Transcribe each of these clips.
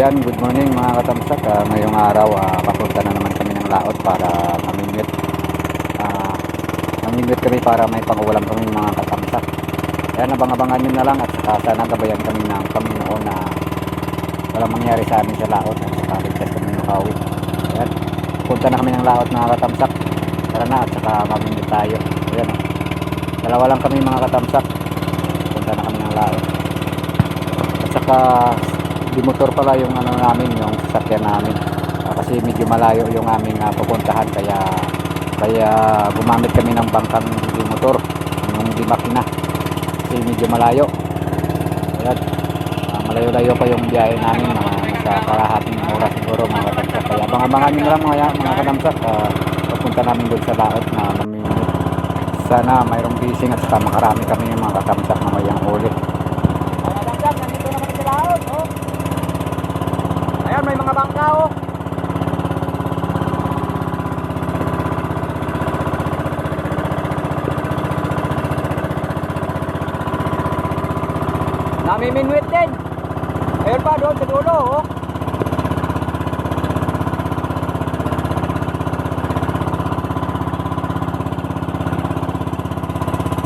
Ah, yan, good morning mga katamsak. Ah, ngayong araw, ah, papunta na naman kami ng laot para mamingwit. Ah, mamingwit kami para may pangulam kami mga katamsak. Yan, abang-abangan nyo na lang at saka sana gabayan kami ng Panginoon na walang mangyari sa amin sa laot at saka ligtas kami makawi. Yan, punta na kami ng laot mga katamsak. Tara na at saka mamingwit tayo. Yan, oh. dalawa lang kami mga katamsak. Punta na kami ng laot. At saka di motor pala yung ano namin, yung sasakyan namin. Ah, kasi medyo malayo yung aming ah, pupuntahan kaya kaya gumamit kami ng bangkang di motor, yung di makina. Kasi medyo malayo. Ayan. Ah, malayo-layo pa yung biyahe namin mga sa kalahating oras siguro mga katamsak. Kaya abang-abangan nyo lang mga, mga katamsak. Ah, papunta namin doon sa laot na mamimili. Sana mayroong bising at saka makarami kami yung mga katamsak na mayang ulit. Mga dangdang, nandito naman sa laot, oh. Ayan, may mga bangka, oh. Namiminwit din. Ayun pa doon sa dulo, oh.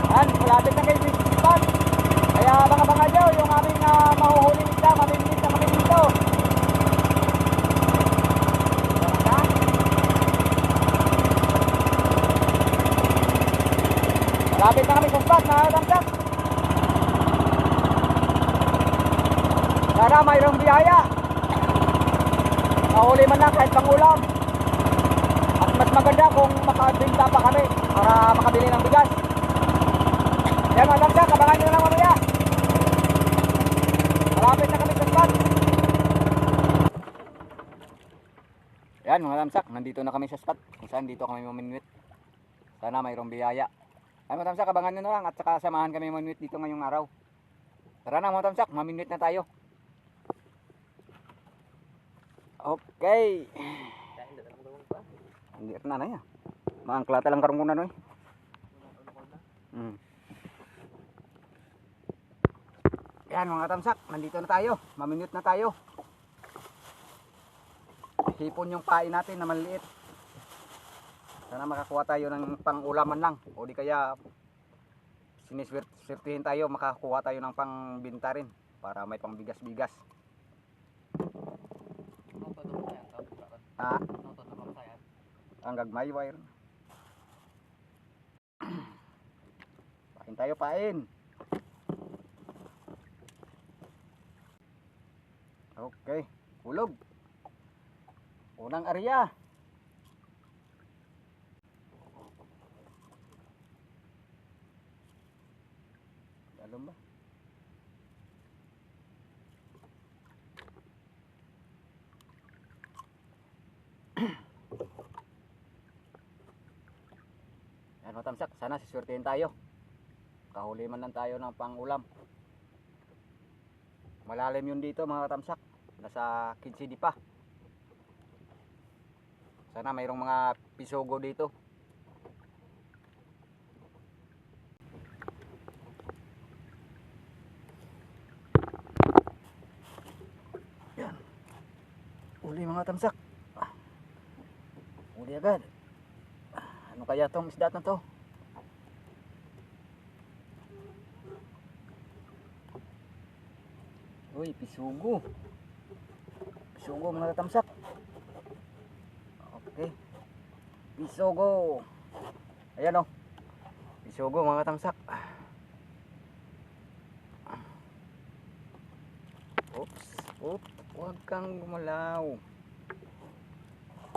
Yan, malapit na kayo sa. Kaya baka-baka nyo yung aming uh, mahuhuling isda, mamimit na kami dito. Malapit na kami sa spot, mga Sana mayroong biyaya. Mahuli man lang kahit pangulam. At mas maganda kung makabinta pa kami para makabili ng bigas. Yan mga damsak, abangan nyo na lang mamaya. Malapit na kami sa spot. Yan mga tamsak, nandito na kami sa spot kung saan dito kami maminwit. Sana mayroong biyaya. Ay mga tamsak, abangan nyo na lang at saka samahan kami maminwit dito ngayong araw. Tara na mga tamsak, maminwit na tayo. Okay. Hindi na na ya. Maangklata lang karong kuna no eh. Mm. Yan mga tamsak, nandito na tayo. Maminwit na tayo. Hipon yung pain natin na maliit. Sana makakuha tayo ng pang-ulaman lang. O di kaya siniswertihin tayo, makakuha tayo ng pang-binta rin. Para may pang-bigas-bigas. Ha? Ang gagmay wire. Pain tayo, pain. Okay, hulog. Unang area. Alam ba? Yan matamsak, sana siswertehin tayo. Kahuli man lang tayo ng pang-ulam. Malalim yun dito mga katamsak. Nasa 15 di pa. Sana mayroong mga pisogo dito. Yan. Uli mga tamsak. Uli agad. Ano kaya tong isda na to? Uy, pisugo. Pisugo mga tamsak. Okay. Pisogo. Ayan o. Pisogo mga tamsak. Oops. Oops. Huwag kang gumalaw.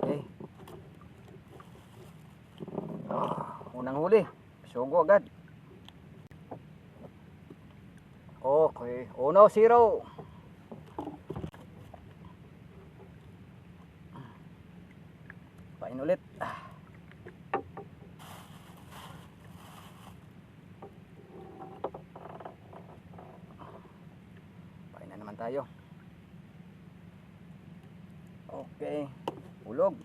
Okay. Ah, unang huli. Pisogo agad. Okay. Uno, zero. Pain ulit. Pain na naman tayo. Okay. Ulog.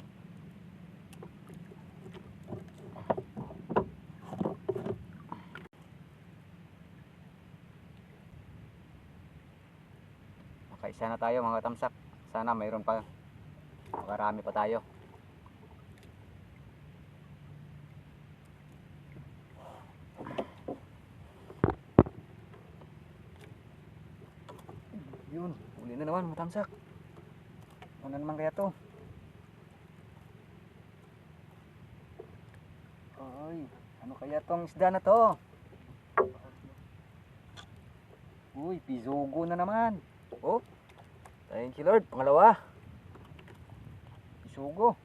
Nakaisa na tayo mga katamsak. Sana mayroon pa. Makarami pa tayo. Yun, uli na naman mga tamsak. Ano naman kaya to? Ay, ano kaya tong isda na to? Uy, pizugo na naman. Oh, thank you Lord. Pangalawa. Pisugo.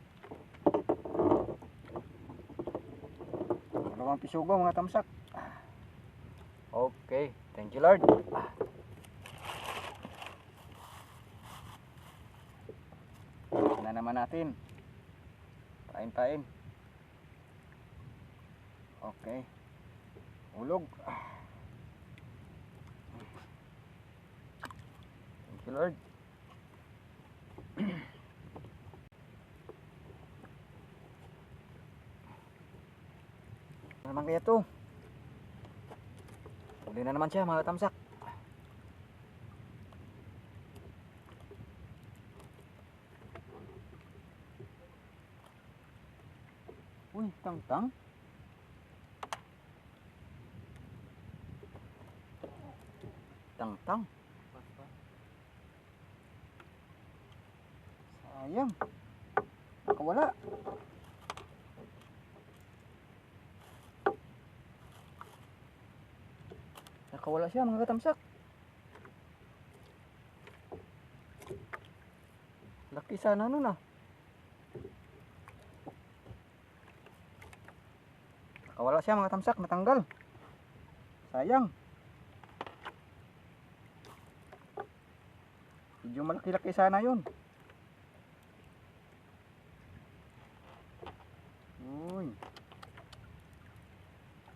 Pangalawang pisugo mga tamsak. Okay, thank you Lord. Ah. Na naman natin. Pain-pain. Okay. Ulog. Thank you, Lord. Ano naman kaya to? Uli na naman siya mga tamsak. Uy, tang-tang. Tang-tang. Sayang. Nakawala. Nakawala siya mga katamsak. Laki sana nun ah. Nakawala siya mga tamsak, natanggal. Sayang. Medyo malaki-laki sana yun. Uy.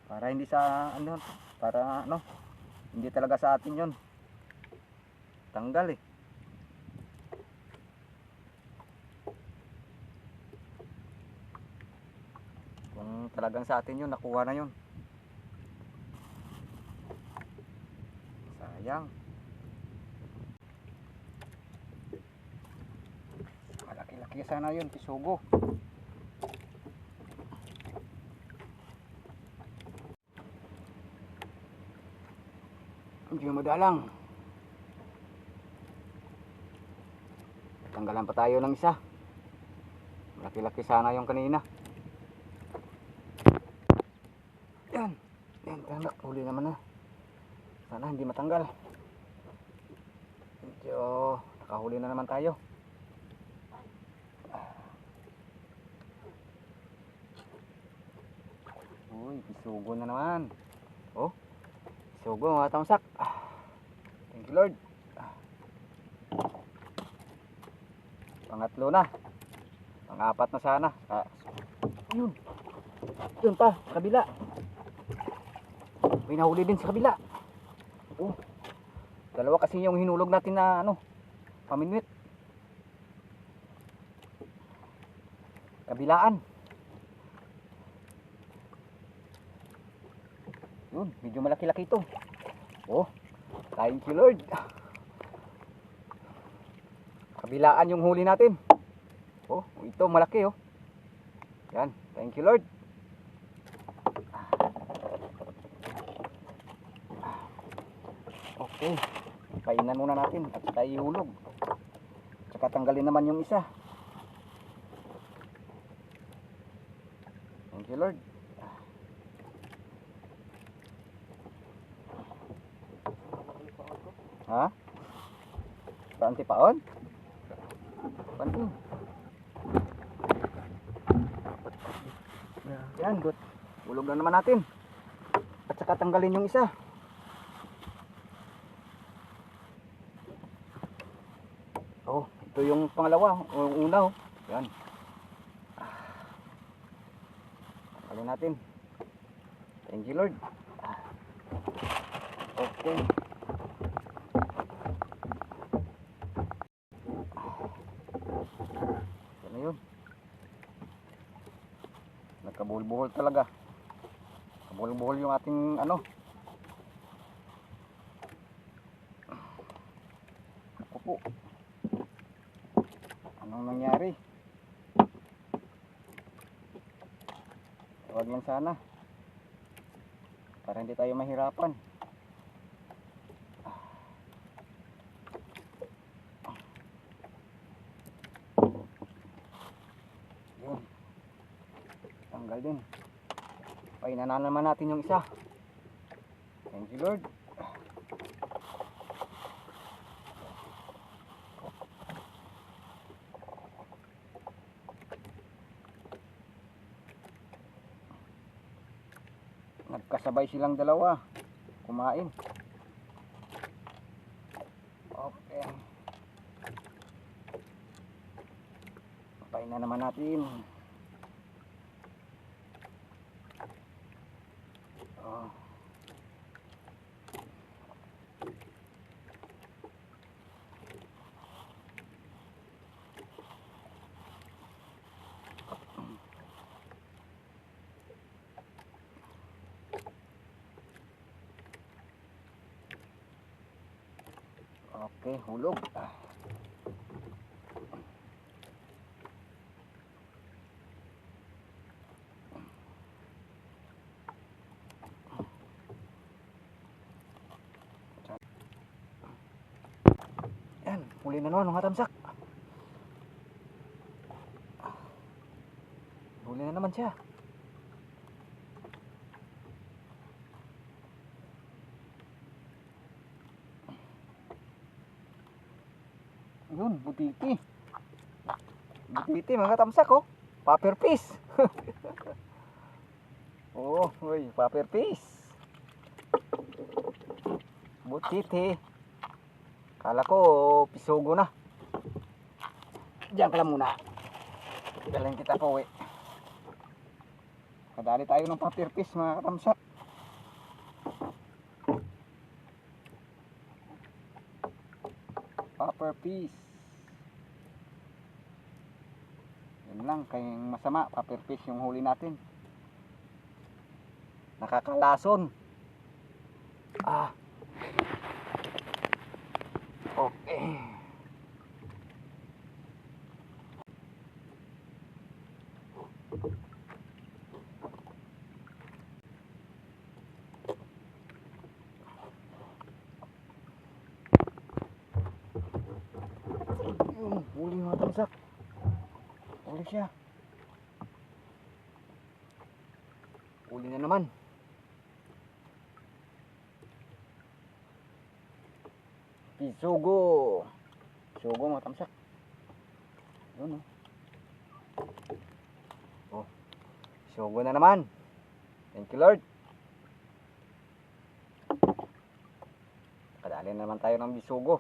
Para hindi sa ano, para ano, hindi talaga sa atin yun. Tanggal eh. Kung talagang sa atin yun, nakuha na yun. Sayang. Malaki-laki sana yun, pisugo. Medyo madalang. Tanggalan pa tayo ng isa. Malaki-laki sana yung kanina. Yan. Yan, tanak. Huli naman na. Sana hindi matanggal. Medyo nakahuli na naman tayo. Uy, pisugo na naman. Oh, pisugo mga tamsak. Ah, Lord. Pangatlo na. Pangapat na sana. Ah, yun. Yun pa, kabila. May nahuli din sa kabila. Oh. Dalawa kasi yung hinulog natin na ano, paminwit. Kabilaan. Yun, medyo malaki-laki ito. Oh, thank you Lord. Kabilaan yung huli natin. Oh, ito malaki oh. Yan, thank you Lord. Okay, kainan muna natin at saka ihulog. Saka tanggalin naman yung isa. Thank you Lord. Ha? Panti paon? Panti. Yan, good. Ulog na naman natin. At saka tanggalin yung isa. Oh, ito yung pangalawa. Yung una, oh. Yan. Tanggalin natin. Thank you, Lord. Ah. Okay. Yan na yun. Nagkabuhol-buhol talaga. Kabuhol-buhol yung ating ano. Ako po. Anong nangyari? Huwag lang sana. Para hindi tayo mahirapan. Yun. Tanggal din. Painana naman natin yung isa. Thank you Lord. Nagkasabay silang dalawa. Kumain. Okay. Papain na naman natin. Oh. Okay, hulog. Yan, huli na naman mga tamsak. Huli na naman siya. Yun, butiti. Butiti mga tamsak oh. Paper piece. Oh, uy, paper piece. Butiti. Kala ko pisugo na. Diyan ka lang muna. Dalhin kita po eh. Kadali tayo ng paper piece mga katamsak. Paper piece. Yun lang, kayong masama, paper fish yung huli natin. Nakakalason. Ah. Okay. Yun, huli mga tamsak. Huli siya. Huli na naman. Pisugo. Pisugo mga tamsak. Yun oh. Oh. Pisugo na naman. Thank you Lord. Kadali na naman tayo ng bisugo.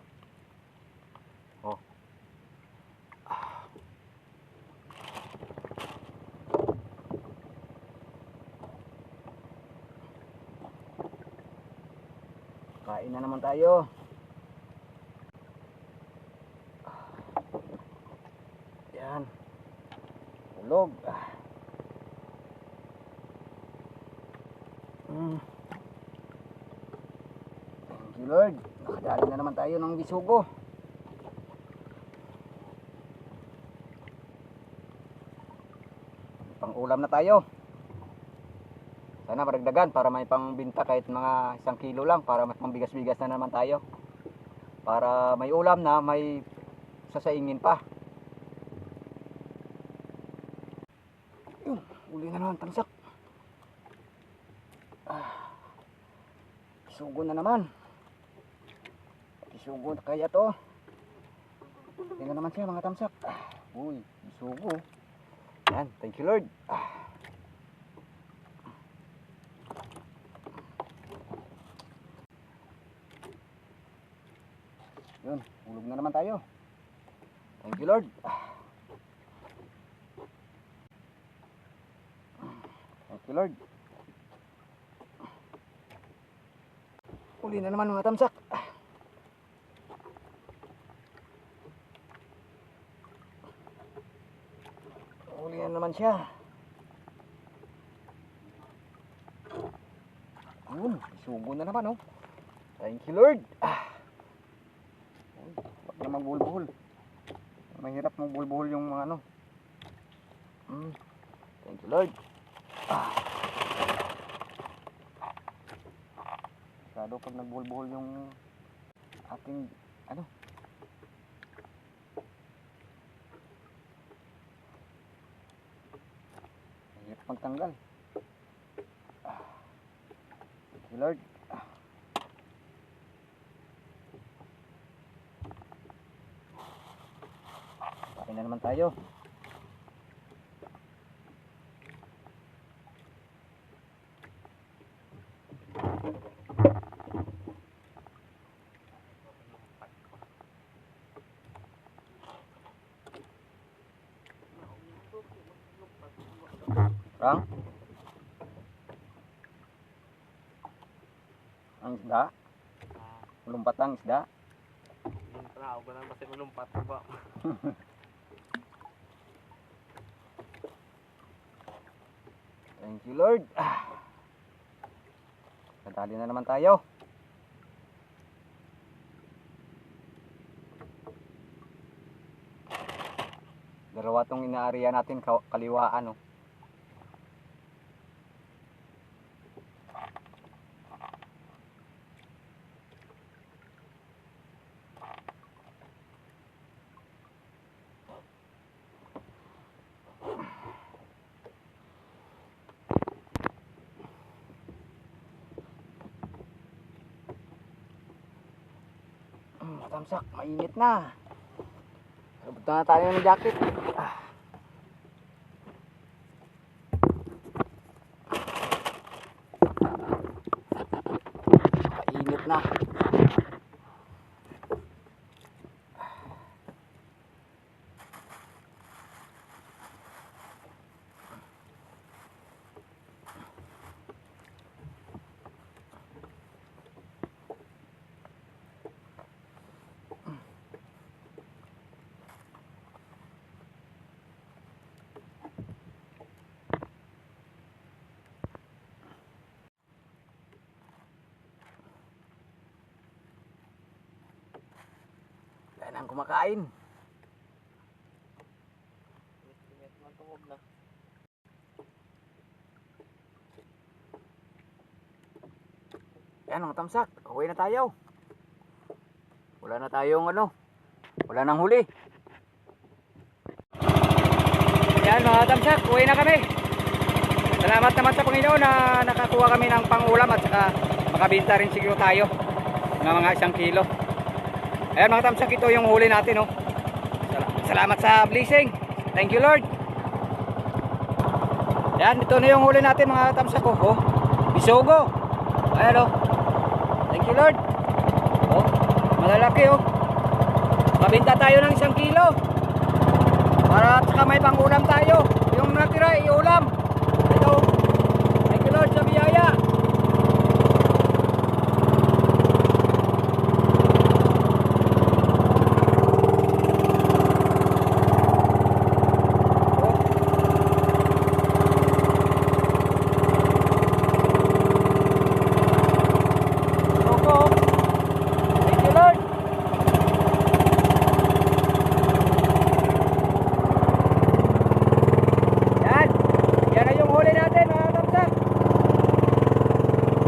Kain na naman tayo. Yan. Ulog. Mm. Thank you Lord. Nakadali na naman tayo ng bisugo. Pang ulam na tayo. Sana maragdagan para may pangbinta kahit mga isang kilo lang para mas pambigas-bigas na naman tayo. Para may ulam na may sasaingin pa. Yun, uli na naman tansak. Ah, sugo na naman. Isugo na kaya to. Tingnan naman siya mga tamsak. Ah, uy, isugo. Yan, thank you Lord. Ah. Yun, ulog na naman tayo. Thank you Lord. Thank you Lord. Uli na naman mga tamsak. Uli na naman siya. Yun, sugo na naman oh. Thank you Lord. Ah. Naman magbulbuhol. Mahirap magbulbuhol yung mga ano. Mm. Thank you Lord. Ah. Pag nagbulbuhol yung ating ano. Mahirap magtanggal. Ah. Thank you Lord. Ah. Kain na naman tayo. Rang? Ang isda? Lumpat ang isda? Yung tao ba nang basta malumpat ko ba? Thank you Lord. Ah. Na naman tayo. Dalawa tong inaariya natin ka- kaliwaan oh. Matamsak, mainit na. Abot na tayo ng jacket. Ah. Mainit na. Kumakain. Yan mga tamsak, uwi na tayo. Wala na tayong ano, wala nang huli. Yan mga tamsak, uwi na kami. Salamat naman sa Panginoon na nakakuha kami ng pangulam at saka makabinta rin siguro tayo ng mga isang kilo. Ayan mga tamsak, ito yung huli natin. Oh. Sal- Salamat sa blessing. Thank you Lord. Yan, ito na yung huli natin mga tamsak. Oh, oh. Bisogo. Ayan oh. Thank you Lord. Oh, malalaki oh. Mabinta tayo ng isang kilo. Para at saka may pangulam tayo. Yung natira, iulam. Ito. Thank you Lord sa biyaya. Opo. Thank you Lord. Yan. Yan na yung huli natin mga kapsa.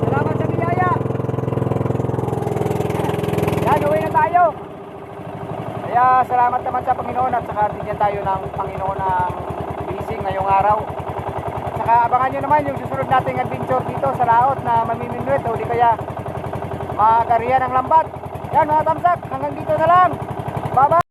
Salamat sa biyaya. Yan, uwi na tayo. Kaya salamat naman sa Panginoon at saka bigyan tayo ng Panginoon ng blessing ngayong araw. At saka abangan nyo naman nating adventure dito sa laot na mamimimit o di kaya magarihan ng lambat. Yan mga tamsak, hanggang dito na lang. Bye-bye!